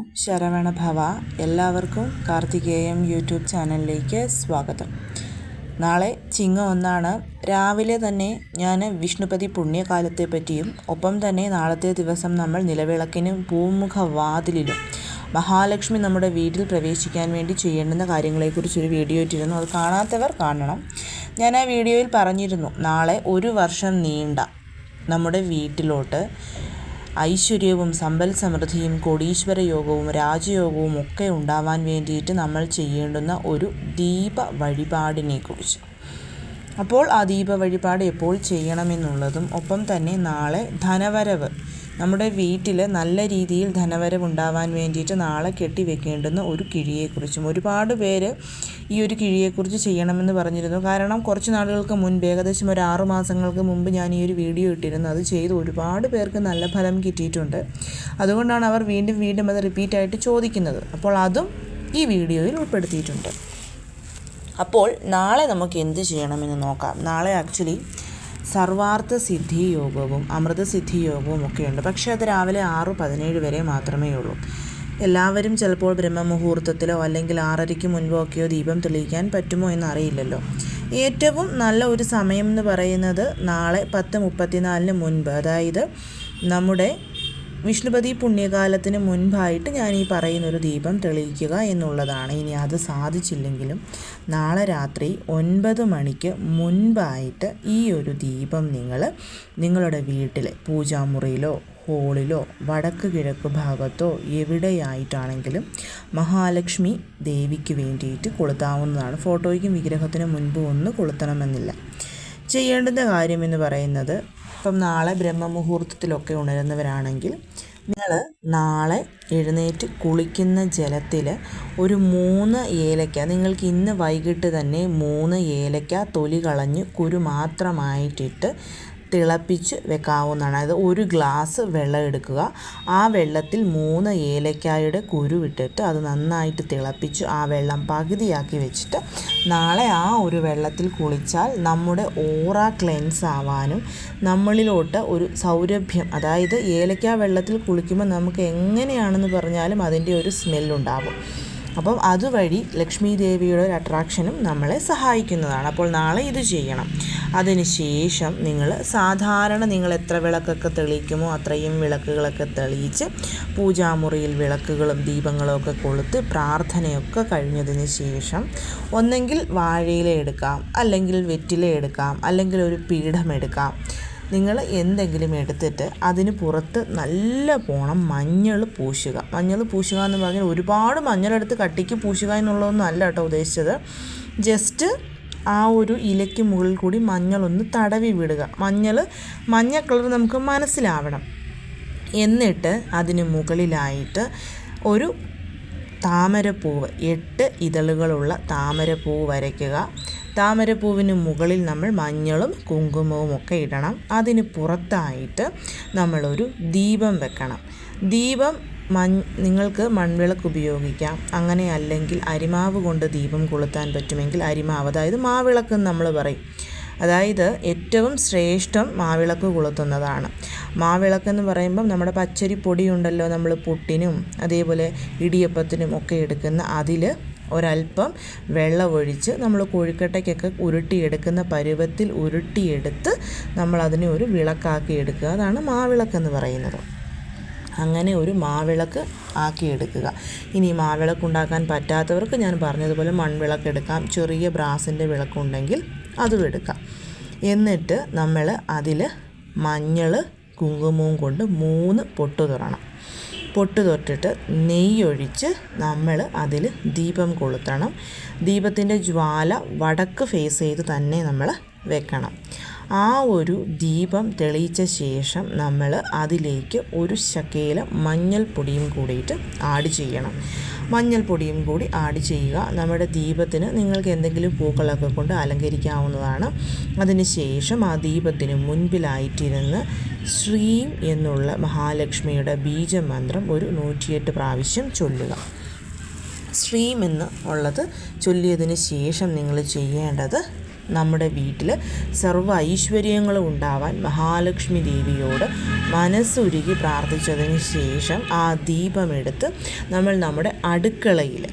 ഓം ശരവണ ഭവ എല്ലാവർക്കും കാർത്തികേയം യൂട്യൂബ് ചാനലിലേക്ക് സ്വാഗതം. നാളെ ചിങ്ങ ഒന്നാണ്. രാവിലെ തന്നെ ഞാൻ വിഷ്ണുപതി പുണ്യകാലത്തെ പറ്റിയും ഒപ്പം തന്നെ നാളത്തെ ദിവസം നമ്മൾ നിലവിളക്കിനും പൂമുഖ വാതിലിലും മഹാലക്ഷ്മി നമ്മുടെ വീട്ടിൽ പ്രവേശിക്കാൻ വേണ്ടി ചെയ്യേണ്ടുന്ന കാര്യങ്ങളെക്കുറിച്ചൊരു വീഡിയോ ഇട്ടിരുന്നു. അത് കാണാത്തവർ കാണണം. ഞാൻ ആ വീഡിയോയിൽ പറഞ്ഞിരുന്നു നാളെ ഒരു വർഷം നീണ്ട നമ്മുടെ വീട്ടിലോട്ട് ഐശ്വര്യവും സമ്പൽ സമൃദ്ധിയും കോടീശ്വര യോഗവും രാജയോഗവും ഒക്കെ ഉണ്ടാവാൻ വേണ്ടിയിട്ട് നമ്മൾ ചെയ്യേണ്ടുന്ന ഒരു ദീപ വഴിപാടിനെ കുറിച്ച് അപ്പോൾ ആ ദീപ വഴിപാട് എപ്പോൾ ചെയ്യണമെന്നുള്ളതും ഒപ്പം തന്നെ നാളെ ധനവരവ് നമ്മുടെ വീട്ടിൽ നല്ല രീതിയിൽ ധനവരവ് ഉണ്ടാവാൻ വേണ്ടിയിട്ട് നാളെ കെട്ടി വെക്കേണ്ടുന്ന ഒരു കിഴിയെക്കുറിച്ചും ഒരുപാട് പേര് ഈ ഒരു കിഴിയെക്കുറിച്ച് ചെയ്യണമെന്ന് പറഞ്ഞിരുന്നു. കാരണം കുറച്ച് നാളുകൾക്ക് മുൻപ് ഏകദേശം ഒരു ആറു മാസങ്ങൾക്ക് മുമ്പ് ഞാൻ ഈ ഒരു വീഡിയോ ഇട്ടിരുന്നു. അത് ചെയ്ത് ഒരുപാട് പേർക്ക് നല്ല ഫലം കിട്ടിയിട്ടുണ്ട്. അതുകൊണ്ടാണ് അവർ വീണ്ടും വീണ്ടും അത് റിപ്പീറ്റായിട്ട് ചോദിക്കുന്നത്. അപ്പോൾ അതും ഈ വീഡിയോയിൽ ഉൾപ്പെടുത്തിയിട്ടുണ്ട്. അപ്പോൾ നാളെ നമുക്ക് എന്ത് ചെയ്യണമെന്ന് നോക്കാം. നാളെ ആക്ച്വലി സർവാർത്ഥ സിദ്ധി യോഗവും അമൃതസിദ്ധി യോഗവും ഒക്കെയുണ്ട്. പക്ഷേ അത് രാവിലെ ആറ് പതിനേഴ് വരെ മാത്രമേ ഉള്ളൂ എല്ലാവരും ചിലപ്പോൾ ബ്രഹ്മമുഹൂർത്തത്തിലോ അല്ലെങ്കിൽ ആറരയ്ക്ക് മുൻപോ ഒക്കെയോ ദീപം തെളിയിക്കാൻ പറ്റുമോ എന്നറിയില്ലല്ലോ. ഏറ്റവും നല്ല ഒരു സമയം എന്ന് പറയുന്നത് നാളെ പത്ത് മുപ്പത്തിനാലിന് മുൻപ്. അതായത് നമ്മുടെ വിഷ്ണുപതി പുണ്യകാലത്തിന് മുൻപായിട്ട് ഞാൻ ഈ പറയുന്നൊരു ദീപം തെളിയിക്കുക എന്നുള്ളതാണ്. ഇനി അത് സാധിച്ചില്ലെങ്കിലും നാളെ രാത്രി ഒൻപത് മണിക്ക് മുൻപായിട്ട് ഈ ഒരു ദീപം നിങ്ങൾ നിങ്ങളുടെ വീട്ടിലെ പൂജാമുറിയിലോ ഹോളിലോ വടക്ക് കിഴക്ക് ഭാഗത്തോ എവിടെയായിട്ടാണെങ്കിലും മഹാലക്ഷ്മി ദേവിക്ക് വേണ്ടിയിട്ട് കൊളുത്താവുന്നതാണ്. ഫോട്ടോയ്ക്കും വിഗ്രഹത്തിനും മുൻപ് ഒന്ന് കൊളുത്തണമെന്നില്ല. ചെയ്യേണ്ടുന്ന കാര്യം എന്ന് പറയുന്നത് ഇപ്പം നാളെ ബ്രഹ്മമുഹൂർത്തത്തിലൊക്കെ ഉണരുന്നവരാണെങ്കിൽ നിങ്ങൾ നാളെ എഴുന്നേറ്റ് കുളിക്കുന്ന ജലത്തിൽ ഒരു മൂന്ന് ഏലക്ക നിങ്ങൾക്ക് ഇന്ന് വൈകിട്ട് തന്നെ മൂന്ന് ഏലക്ക തൊലി കളഞ്ഞ് കുരു മാത്രമായിട്ടിട്ട് തിളപ്പിച്ച് വെക്കാവുന്നതാണ്. അതായത് ഒരു ഗ്ലാസ് വെള്ളം എടുക്കുക. ആ വെള്ളത്തിൽ മൂന്ന് ഏലക്കായുടെ കുരുവിട്ടിട്ട് അത് നന്നായിട്ട് തിളപ്പിച്ച് ആ വെള്ളം പകുതിയാക്കി വെച്ചിട്ട് നാളെ ആ ഒരു വെള്ളത്തിൽ കുളിച്ചാൽ നമ്മുടെ ഓറ ക്ലെൻസ് ആവാനും നമ്മളിലോട്ട് ഒരു സൗരഭ്യം അതായത് ഏലക്ക വെള്ളത്തിൽ കുളിക്കുമ്പോൾ നമുക്ക് എങ്ങനെയാണെന്ന് പറഞ്ഞാലും അതിന്റെ ഒരു സ്മെല്ലുണ്ടാവും അപ്പം അതുവഴി ലക്ഷ്മി ദേവിയുടെ ഒരു അട്രാക്ഷനും നമ്മളെ സഹായിക്കുന്നതാണ്. അപ്പോൾ നാളെ ഇത് ചെയ്യണം. അതിന് ശേഷം നിങ്ങൾ സാധാരണ നിങ്ങൾ എത്ര വിളക്കൊക്കെ തെളിയിക്കുമോ അത്രയും വിളക്കുകളൊക്കെ തെളിയിച്ച് പൂജാമുറിയിൽ വിളക്കുകളും ദീപങ്ങളും ഒക്കെ കൊളുത്ത് പ്രാർത്ഥനയൊക്കെ കഴിഞ്ഞതിന് ശേഷം ഒന്നെങ്കിൽ വാഴയില എടുക്കാം അല്ലെങ്കിൽ വെറ്റില എടുക്കാം അല്ലെങ്കിൽ ഒരു പീഠം എടുക്കാം. നിങ്ങൾ എന്തെങ്കിലും എടുത്തിട്ട് അതിന് പുറത്ത് നല്ല പോണം മഞ്ഞൾ പൂശുക. മഞ്ഞൾ പൂശുക എന്ന് പറഞ്ഞാൽ ഒരുപാട് മഞ്ഞളെടുത്ത് കട്ടിക്ക് പൂശുക എന്നുള്ളതൊന്നും അല്ല കേട്ടോ ഉദ്ദേശിച്ചത്. ജസ്റ്റ് ആ ഒരു ഇലയ്ക്ക് മുകളിൽ കൂടി മഞ്ഞളൊന്ന് തടവി വിടുക. മഞ്ഞൾ മഞ്ഞ കളർ നമുക്ക് മനസ്സിലാവണം. എന്നിട്ട് അതിന് മുകളിലായിട്ട് ഒരു താമരപ്പൂവ് എട്ട് ഇതളുകളുള്ള താമരപ്പൂവ് വരയ്ക്കുക. താമരപ്പൂവിന് മുകളിൽ നമ്മൾ മഞ്ഞളും കുങ്കുമവും ഒക്കെ ഇടണം. അതിന് പുറത്തായിട്ട് നമ്മളൊരു ദീപം വെക്കണം. ദീപം മൺ നിങ്ങൾക്ക് മൺവിളക്ക് ഉപയോഗിക്കാം. അങ്ങനെ അല്ലെങ്കിൽ അരിമാവ് കൊണ്ട് ദീപം കൊളുത്താൻ പറ്റുമെങ്കിൽ അരിമാവ് അതായത് മാവിളക്ക് എന്ന് നമ്മൾ പറയും. അതായത് ഏറ്റവും ശ്രേഷ്ഠം മാവിളക്ക് കൊളുത്തുന്നതാണ്. മാവിളക്ക് എന്ന് പറയുമ്പം നമ്മുടെ പച്ചരി പൊടിയുണ്ടല്ലോ നമ്മൾ പുട്ടിനും അതേപോലെ ഇടിയപ്പത്തിനും ഒക്കെ എടുക്കുന്ന അതിൽ ഒരല്പം വെള്ളമൊഴിച്ച് നമ്മൾ കോഴിക്കട്ടയ്ക്കൊക്കെ ഉരുട്ടിയെടുക്കുന്ന പരുവത്തിൽ ഉരുട്ടിയെടുത്ത് നമ്മളതിനെ ഒരു വിളക്കാക്കി എടുക്കുക. അതാണ് മാവിളക്കെന്ന് പറയുന്നത്. അങ്ങനെ ഒരു മാവിളക്ക് ആക്കിയെടുക്കുക ഇനി മാവിളക്ക് ഉണ്ടാക്കാൻ പറ്റാത്തവർക്ക് ഞാൻ പറഞ്ഞതുപോലെ മൺവിളക്ക് എടുക്കാം. ചെറിയ ബ്രാസിന്റെ വിളക്കുണ്ടെങ്കിൽ അതും എടുക്കാം. എന്നിട്ട് നമ്മൾ അതിൽ മഞ്ഞൾ കുങ്കുമവും കൊണ്ട് മൂന്ന് പൊട്ട് തുറണം പൊട്ട് തൊട്ടിട്ട് നെയ്യൊഴിച്ച് നമ്മൾ അതിൽ ദീപം കൊളുത്തണം. ദീപത്തിന്റെ ജ്വാല വടക്ക് ഫേസ് ചെയ്ത് തന്നെ നമ്മൾ വെക്കണം. ആ ഒരു ദീപം തെളിയിച്ച ശേഷം നമ്മൾ അതിലേക്ക് ഒരു ശകേലം മഞ്ഞൾപ്പൊടിയും കൂടിയിട്ട് ആഡ് ചെയ്യണം. മഞ്ഞൾപ്പൊടിയും കൂടി ആഡ് ചെയ്യുക. നമ്മുടെ ദീപത്തിന് നിങ്ങൾക്ക് എന്തെങ്കിലും പൂക്കളൊക്കെ കൊണ്ട് അലങ്കരിക്കാവുന്നതാണ്. അതിന് ശേഷം ആ ദീപത്തിന് മുൻപിലായിട്ടിരുന്ന് ശ്രീം എന്നുള്ള മഹാലക്ഷ്മിയുടെ ബീജമന്ത്രം ഒരു നൂറ്റിയെട്ട് പ്രാവശ്യം ചൊല്ലുക. ശ്രീം എന്ന് ഉള്ളത് ചൊല്ലിയതിന് ശേഷം നിങ്ങൾ ചെയ്യേണ്ടത് നമ്മുടെ വീട്ടിൽ സർവ ഐശ്വര്യങ്ങളും ഉണ്ടാവാൻ മഹാലക്ഷ്മി ദേവിയോട് മനസ്സുരുകി പ്രാർത്ഥിച്ചതിന് ശേഷം ആ ദീപമെടുത്ത് നമ്മൾ നമ്മുടെ അടുക്കളയിൽ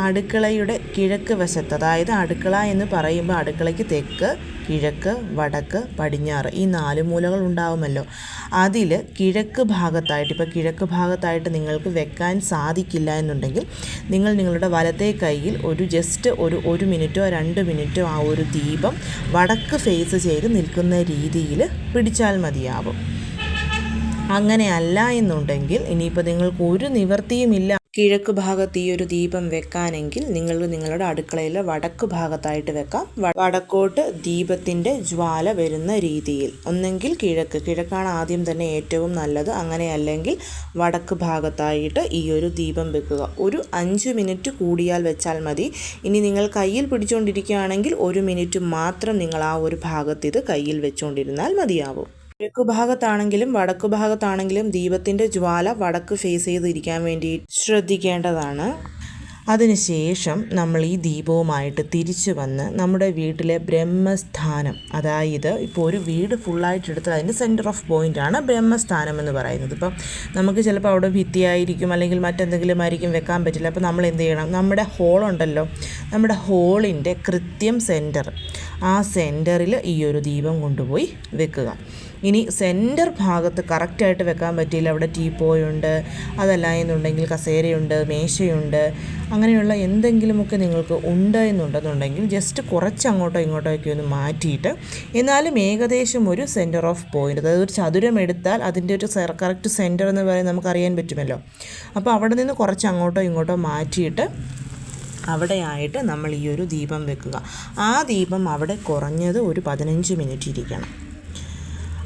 അടുക്കളയുടെ കിഴക്ക് വശത്ത് അതായത് അടുക്കള എന്ന് പറയുമ്പോൾ അടുക്കളയ്ക്ക് തെക്ക് കിഴക്ക് വടക്ക് പടിഞ്ഞാറ് ഈ നാല് മൂലകൾ ഉണ്ടാവുമല്ലോ. അതിൽ കിഴക്ക് ഭാഗത്തായിട്ട് ഇപ്പോൾ കിഴക്ക് ഭാഗത്തായിട്ട് നിങ്ങൾക്ക് വെക്കാൻ സാധിക്കില്ല എന്നുണ്ടെങ്കിൽ നിങ്ങൾ നിങ്ങളുടെ വലത്തെ കൈയിൽ ഒരു ജസ്റ്റ് ഒരു ഒരു മിനിറ്റോ രണ്ട് മിനിറ്റോ ആ ഒരു ദീപം വടക്ക് ഫേസ് ചെയ്ത് നിൽക്കുന്ന രീതിയിൽ പിടിച്ചാൽ മതിയാവും. അങ്ങനെയല്ല എന്നുണ്ടെങ്കിൽ ഇനിയിപ്പോൾ നിങ്ങൾക്ക് ഒരു നിവൃത്തിയുമില്ല കിഴക്ക് ഭാഗത്ത് ഈ ഒരു ദീപം വെക്കാനെങ്കിൽ നിങ്ങൾ നിങ്ങളുടെ അടുക്കളയിൽ വടക്ക് ഭാഗത്തായിട്ട് വെക്കാം. വടക്കോട്ട് ദീപത്തിന്റെ ജ്വാല വരുന്ന രീതിയിൽ. ഒന്നെങ്കിൽ കിഴക്ക്. കിഴക്കാണ് ആദ്യം തന്നെ ഏറ്റവും നല്ലത്. അങ്ങനെയല്ലെങ്കിൽ വടക്ക് ഭാഗത്തായിട്ട് ഈ ഒരു ദീപം വെക്കുക. ഒരു അഞ്ച് മിനിറ്റ് കൂടിയാൽ വെച്ചാൽ മതി. ഇനി നിങ്ങൾ കയ്യിൽ പിടിച്ചുകൊണ്ടിരിക്കുകയാണെങ്കിൽ ഒരു മിനിറ്റ് മാത്രം നിങ്ങൾ ആ ഒരു ഭാഗത്ത് ഇത് കയ്യിൽ വെച്ചുകൊണ്ടിരുന്നാൽ മതിയാവും. കിഴക്ക് ഭാഗത്താണെങ്കിലും വടക്കു ഭാഗത്താണെങ്കിലും ദീപത്തിന്റെ ജ്വാല വടക്ക് ഫേസ് ചെയ്തിരിക്കാൻ വേണ്ടി ശ്രദ്ധിക്കേണ്ടതാണ്. അതിനുശേഷം നമ്മൾ ഈ ദീപവുമായിട്ട് തിരിച്ചു വന്ന് നമ്മുടെ വീട്ടിലെ ബ്രഹ്മസ്ഥാനം അതായത് ഇപ്പോൾ ഒരു വീട് ഫുള്ളായിട്ട് എടുത്താൽ അതിന്റെ സെന്റർ ഓഫ് പോയിന്റാണ് ബ്രഹ്മസ്ഥാനം എന്ന് പറയുന്നത്. ഇപ്പം നമുക്ക് ചിലപ്പോൾ അവിടെ ഭിത്തിയായിരിക്കും അല്ലെങ്കിൽ മറ്റെന്തെങ്കിലും ആയിരിക്കും വെക്കാൻ പറ്റില്ല. അപ്പോൾ നമ്മൾ എന്ത് ചെയ്യണം? നമ്മുടെ ഹോളുണ്ടല്ലോ നമ്മുടെ ഹോളിന്റെ കൃത്യം സെന്റർ ആ സെന്ററിൽ ഈ ഒരു ദീപം കൊണ്ടുപോയി വെക്കുക. ഇനി സെന്റർ ഭാഗത്ത് കറക്റ്റായിട്ട് വെക്കാൻ പറ്റിയില്ല. അവിടെ ടീപ്പോയുണ്ട് അതല്ല എന്നുണ്ടെങ്കിൽ കസേരയുണ്ട് മേശയുണ്ട് അങ്ങനെയുള്ള എന്തെങ്കിലുമൊക്കെ നിങ്ങൾക്ക് ഉണ്ട് എന്നുണ്ടെന്നുണ്ടെങ്കിൽ ജസ്റ്റ് കുറച്ച് അങ്ങോട്ടോ ഇങ്ങോട്ടോ ഒക്കെ ഒന്ന് മാറ്റിയിട്ട് എന്നാലും ഏകദേശം ഒരു സെന്റർ ഓഫ് പോയിന്റ് അതായത് ഒരു ചതുരം എടുത്താൽ അതിന്റെ ഒരു കറക്റ്റ് സെന്റർ എന്ന് പറയുന്നത് നമുക്കറിയാൻ പറ്റുമല്ലോ. അപ്പോൾ അവിടെ നിന്ന് കുറച്ച് അങ്ങോട്ടോ ഇങ്ങോട്ടോ മാറ്റിയിട്ട് അവിടെയായിട്ട് നമ്മൾ ഈ ഒരു ദീപം വെക്കുക. ആ ദീപം അവിടെ കുറഞ്ഞത് ഒരു പതിനഞ്ച് മിനിറ്റ് ഇരിക്കണം.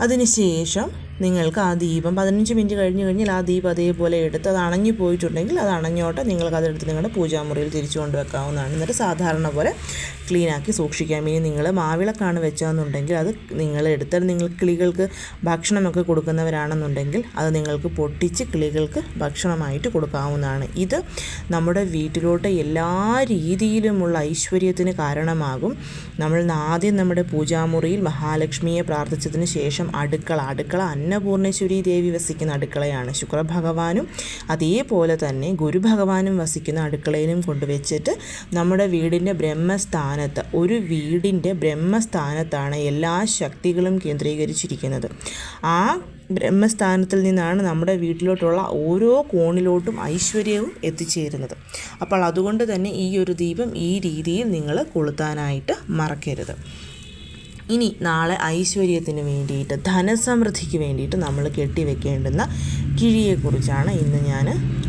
അതിനുശേഷം നിങ്ങൾക്ക് ആ ദീപം പതിനഞ്ച് മിനിറ്റ് കഴിഞ്ഞ് കഴിഞ്ഞാൽ ആ ദീപം അതേപോലെ എടുത്ത് അത് അണഞ്ഞു പോയിട്ടുണ്ടെങ്കിൽ അത് അണഞ്ഞോട്ടെ. നിങ്ങൾക്ക് അതെടുത്ത് നിങ്ങളുടെ പൂജാമുറിയിൽ തിരിച്ചു കൊണ്ടുവെക്കാവുന്നതാണ്. എന്നിട്ട് സാധാരണ പോലെ ക്ലീനാക്കി സൂക്ഷിക്കാം. ഇനി നിങ്ങൾ മാവിളക്കാണ് വെച്ചതെന്നുണ്ടെങ്കിൽ അത് നിങ്ങൾ എടുത്താൽ നിങ്ങൾ കിളികൾക്ക് ഭക്ഷണമൊക്കെ കൊടുക്കുന്നവരാണെന്നുണ്ടെങ്കിൽ അത് നിങ്ങൾക്ക് പൊട്ടിച്ച് കിളികൾക്ക് ഭക്ഷണമായിട്ട് കൊടുക്കാവുന്നതാണ്. ഇത് നമ്മുടെ വീട്ടിലോട്ട് എല്ലാ രീതിയിലുമുള്ള ഐശ്വര്യത്തിന് കാരണമാകും. നമ്മൾ ആദ്യം നമ്മുടെ പൂജാമുറിയിൽ മഹാലക്ഷ്മിയെ പ്രാർത്ഥിച്ചതിന് ശേഷം അടുക്കള അടുക്കള അന്നപൂർണേശ്വരി ദേവി വസിക്കുന്ന അടുക്കളയാണ്. ശുക്രഭഗവാനും അതേപോലെ തന്നെ ഗുരുഭഗവാനും വസിക്കുന്ന അടുക്കളയിലും കൊണ്ടുവച്ചിട്ട് നമ്മുടെ വീടിന്റെ ബ്രഹ്മസ്ഥാനത്ത് ഒരു വീടിന്റെ ബ്രഹ്മസ്ഥാനത്താണ് എല്ലാ ശക്തികളും കേന്ദ്രീകരിച്ചിരിക്കുന്നത്. ആ ബ്രഹ്മസ്ഥാനത്തിൽ നിന്നാണ് നമ്മുടെ വീട്ടിലോട്ടുള്ള ഓരോ കോണിലോട്ടും ഐശ്വര്യവും എത്തിച്ചേരുന്നത്. അപ്പോൾ അതുകൊണ്ട് തന്നെ ഈ ഒരു ദീപം ഈ രീതിയിൽ നിങ്ങൾ കൊളുത്താനായിട്ട് മറക്കരുത്. ഇനി നാളെ ഐശ്വര്യത്തിന് വേണ്ടിയിട്ട് ധനസമൃദ്ധിക്ക് വേണ്ടിയിട്ട് നമ്മൾ കെട്ടിവെക്കേണ്ടുന്ന കിഴിയെക്കുറിച്ചാണ് ഇന്ന് ഞാൻ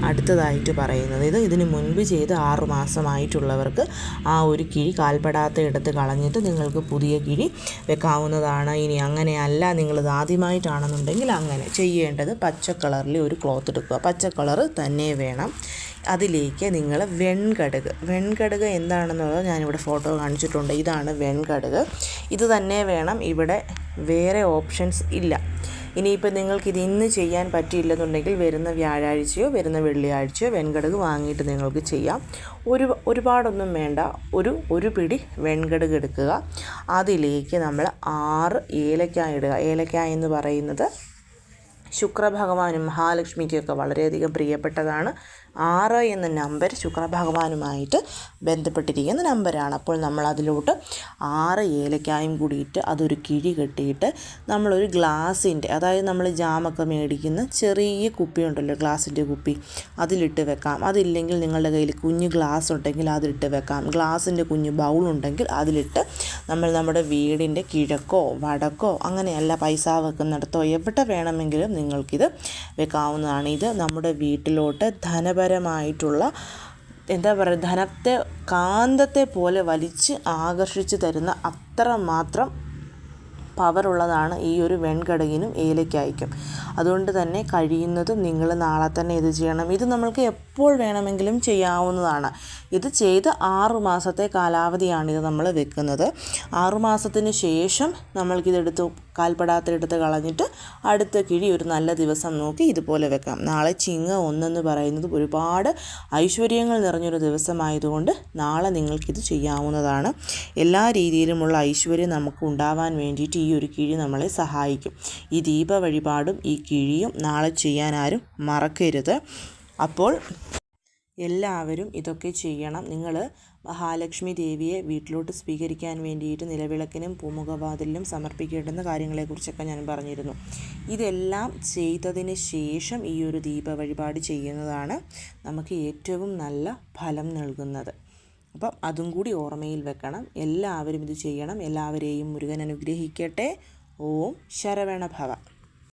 അടുത്തതായിട്ട് പറയുന്നത്. ഇത് ഇതിന് മുൻപ് ചെയ്ത് ആറുമാസമായിട്ടുള്ളവർക്ക് ആ ഒരു കിഴി കാൽപ്പെടാത്ത ഇടത്ത് കളഞ്ഞിട്ട് നിങ്ങൾക്ക് പുതിയ കിഴി വെക്കാവുന്നതാണ്. ഇനി അങ്ങനെയല്ല നിങ്ങളിത് ആദ്യമായിട്ടാണെന്നുണ്ടെങ്കിൽ അങ്ങനെ ചെയ്യേണ്ടത് പച്ച കളറിൽ ഒരു ക്ലോത്ത് എടുക്കുക. പച്ച കളർ തന്നെ വേണം. അതിലേക്ക് നിങ്ങൾ വെൺകടുക്. വെൺകടുക് എന്താണെന്നുള്ളത് ഞാനിവിടെ ഫോട്ടോ കാണിച്ചിട്ടുണ്ട്. ഇതാണ് വെൺകടുക്. ഇത് തന്നെ വേണം. ഇവിടെ വേറെ ഓപ്ഷൻസ് ഇല്ല. ഇനിയിപ്പോൾ നിങ്ങൾക്ക് ഇത് ഇന്ന് ചെയ്യാൻ പറ്റിയില്ലെന്നുണ്ടെങ്കിൽ വരുന്ന വ്യാഴാഴ്ചയോ വരുന്ന വെള്ളിയാഴ്ചയോ വെൺകടുക് വാങ്ങിയിട്ട് നിങ്ങൾക്ക് ചെയ്യാം. ഒരു ഒരുപാടൊന്നും വേണ്ട. ഒരു ഒരു പിടി വെൺകടുക് എടുക്കുക. അതിലേക്ക് നമ്മൾ ആറ് ഏലക്കായ ഇടുക. ഏലക്കായ എന്ന് പറയുന്നത് ശുക്രഭഗവാനും മഹാലക്ഷ്മിക്കൊക്കെ വളരെയധികം പ്രിയപ്പെട്ടതാണ്. ആറ് എന്ന നമ്പർ ശുക്രഭഗവാനുമായിട്ട് ബന്ധപ്പെട്ടിരിക്കുന്ന നമ്പരാണ്. അപ്പോൾ നമ്മൾ അതിലോട്ട് ആറ് ഏലക്കായും കൂടിയിട്ട് അതൊരു കിഴി കെട്ടിയിട്ട് നമ്മളൊരു ഗ്ലാസിന്റെ അതായത് നമ്മൾ ജാമൊക്കെ മേടിക്കുന്ന ചെറിയ കുപ്പി ഉണ്ടല്ലോ ഗ്ലാസിന്റെ കുപ്പി അതിലിട്ട് വെക്കാം. അതില്ലെങ്കിൽ നിങ്ങളുടെ കയ്യിൽ കുഞ്ഞ് ഗ്ലാസ് ഉണ്ടെങ്കിൽ അതിലിട്ട് വെക്കാം. ഗ്ലാസിന്റെ കുഞ്ഞ് ബൗൾ ഉണ്ടെങ്കിൽ അതിലിട്ട് നമ്മൾ നമ്മുടെ വീടിന്റെ കിഴക്കോ വടക്കോ അങ്ങനെയല്ല പൈസ വെക്കുന്നിടത്തോ എവിടെ വേണമെങ്കിലും നിങ്ങൾക്കിത് വെക്കാവുന്നതാണ്. ഇത് നമ്മുടെ വീട്ടിലോട്ട് ധനപരമായിട്ടുള്ള എന്താ പറയുക ധനത്തെ കാന്തത്തെ പോലെ വലിച്ച് ആകർഷിച്ച് തരുന്ന അത്രമാത്രം പവറുള്ളതാണ് ഈ ഒരു വെൺകടകിനും ഏലക്കായ്ക്കും അതുകൊണ്ട് തന്നെ കഴിയുന്നതും നിങ്ങൾ നാളെ തന്നെ ഇത് ചെയ്യണം. ഇത് നമ്മൾക്ക് എപ്പോൾ വേണമെങ്കിലും ചെയ്യാവുന്നതാണ്. ഇത് ചെയ്ത് ആറുമാസത്തെ കാലാവധിയാണ് ഇത് നമ്മൾ വെക്കുന്നത്. ആറുമാസത്തിന് ശേഷം നമ്മൾക്കിതെടുത്ത് കാൽപ്പെടാത്ത എടുത്ത് കളഞ്ഞിട്ട് അടുത്ത കിഴി ഒരു നല്ല ദിവസം നോക്കി ഇതുപോലെ വെക്കാം. നാളെ ചിങ്ങ ഒന്നെന്ന് പറയുന്നത് ഒരുപാട് ഐശ്വര്യങ്ങൾ നിറഞ്ഞൊരു ദിവസമായതുകൊണ്ട് നാളെ നിങ്ങൾക്കിത് ചെയ്യാവുന്നതാണ്. എല്ലാ രീതിയിലുമുള്ള ഐശ്വര്യം നമുക്ക് ഉണ്ടാവാൻ വേണ്ടിയിട്ട് ഈ ഒരു കിഴി നമ്മളെ സഹായിക്കും. ഈ ദീപ വഴിപാടും ഈ കിഴിയും നാളെ ചെയ്യാൻ ആരും മറക്കരുത്. അപ്പോൾ എല്ലാവരും ഇതൊക്കെ ചെയ്യണം. നിങ്ങൾ മഹാലക്ഷ്മി ദേവിയെ വീട്ടിലോട്ട് സ്വീകരിക്കാൻ വേണ്ടിയിട്ട് നിലവിളക്കിനും പൂമുഖവാതിലിനും സമർപ്പിക്കേണ്ടുന്ന കാര്യങ്ങളെക്കുറിച്ചൊക്കെ ഞാൻ പറഞ്ഞിരുന്നു. ഇതെല്ലാം ചെയ്തതിന് ശേഷം ഈ ഒരു ദീപ വഴിപാട് ചെയ്യുന്നതാണ് നമുക്ക് ഏറ്റവും നല്ല ഫലം നൽകുന്നത്. അപ്പം അതും കൂടി ഓർമ്മയിൽ വെക്കണം. എല്ലാവരും ഇത് ചെയ്യണം. എല്ലാവരെയും മുരുകൻ അനുഗ്രഹിക്കട്ടെ. ഓം ശരവണ ഭവ